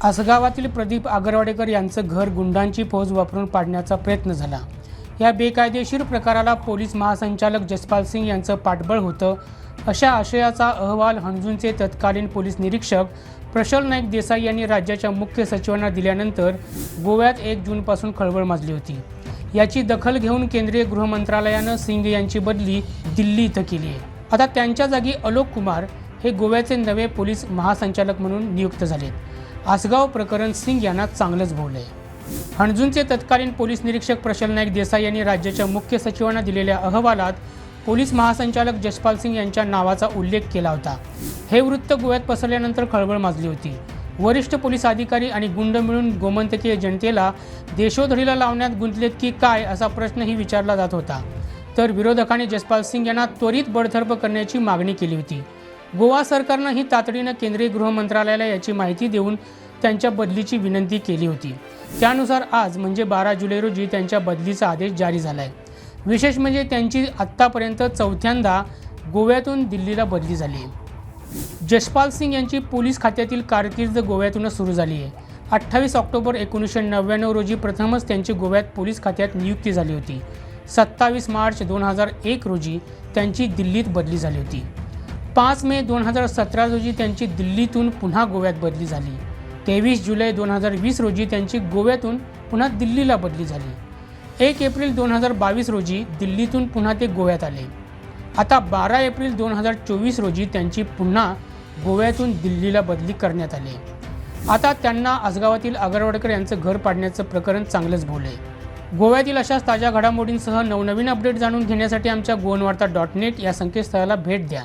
आसगावातील प्रदीप आगरवाडेकर यांचं घर गुंडांची फौज वापरून पाडण्याचा प्रयत्न झाला. या बेकायदेशीर प्रकाराला पोलीस महासंचालक जसपाल सिंग यांचं पाठबळ होतं. अशा आशयाचा अहवाल हणजूंचे तत्कालीन पोलीस निरीक्षक प्रशल नाईक देसाई यांनी राज्याच्या मुख्य सचिवांना दिल्यानंतर गोव्यात एक जूनपासून खळबळ माजली होती. याची दखल घेऊन केंद्रीय गृहमंत्रालयानं सिंग यांची बदली दिल्ली इथं केली आहे. आता त्यांच्या जागी अलोक कुमार हे गोव्याचे नवे पोलीस महासंचालक म्हणून नियुक्त झालेत. आसगाव प्रकरण सिंग यांना चांगलंच भोवलंय हणजूनचे तत्कालीन पोलीस निरीक्षक प्रशल नाईक देसाई यांनी राज्याच्या मुख्य सचिवांना दिलेल्या अहवालात पोलीस महासंचालक जसपाल सिंग यांच्या नावाचा उल्लेख केला होता. हे वृत्त गोव्यात पसरल्यानंतर खळबळ माजली होती. वरिष्ठ पोलीस अधिकारी आणि गुंड मिळून गोमंतकीय जनतेला देशोधडीला लावण्यात गुंतलेत की काय असा प्रश्नही विचारला जात होता. तर विरोधकांनी जसपाल सिंग यांना त्वरित बडतर्फ करण्याची मागणी केली होती. गोवा सरकारनं ही तातडीनं केंद्रीय गृहमंत्रालयाला याची माहिती देऊन त्यांच्या बदलीची विनंती केली होती. त्यानुसार आज म्हणजे बारा जुलै रोजी त्यांच्या बदलीचा आदेश जारी झाला आहे विशेष म्हणजे त्यांची आत्तापर्यंत चौथ्यांदा गोव्यातून दिल्लीला बदली झाली आहे जसपाल सिंग यांची पोलीस खात्यातील कारकीर्द गोव्यातूनच सुरू झाली आहे अठ्ठावीस ऑक्टोबर एकोणीसशे नव्याण्णव रोजी प्रथमच त्यांची गोव्यात पोलीस खात्यात नियुक्ती झाली होती. सत्तावीस मार्च दोन हजार एक रोजी त्यांची दिल्लीत बदली झाली होती. पाच मे दोन हजार सतरा रोजी त्यांची दिल्लीतून पुन्हा गोव्यात बदली झाली. तेवीस जुलै दोन हजार वीस रोजी त्यांची गोव्यातून पुन्हा दिल्लीला बदली झाली. एक एप्रिल दोन हजार बावीस रोजी दिल्लीतून पुन्हा ते गोव्यात आले. आता बारा एप्रिल दोन हजार चोवीस रोजी त्यांची पुन्हा गोव्यातून दिल्लीला बदली करण्यात आली. आता त्यांना आसगावातील आगरवाडकर यांचं घर पाडण्याचं प्रकरण चांगलंच बोलले. गोव्यातील अशाच ताज्या घडामोडींसह नवनवीन अपडेट जाणून घेण्यासाठी आमच्या गोवनवार्ता डॉट नेट या संकेतस्थळाला भेट द्या.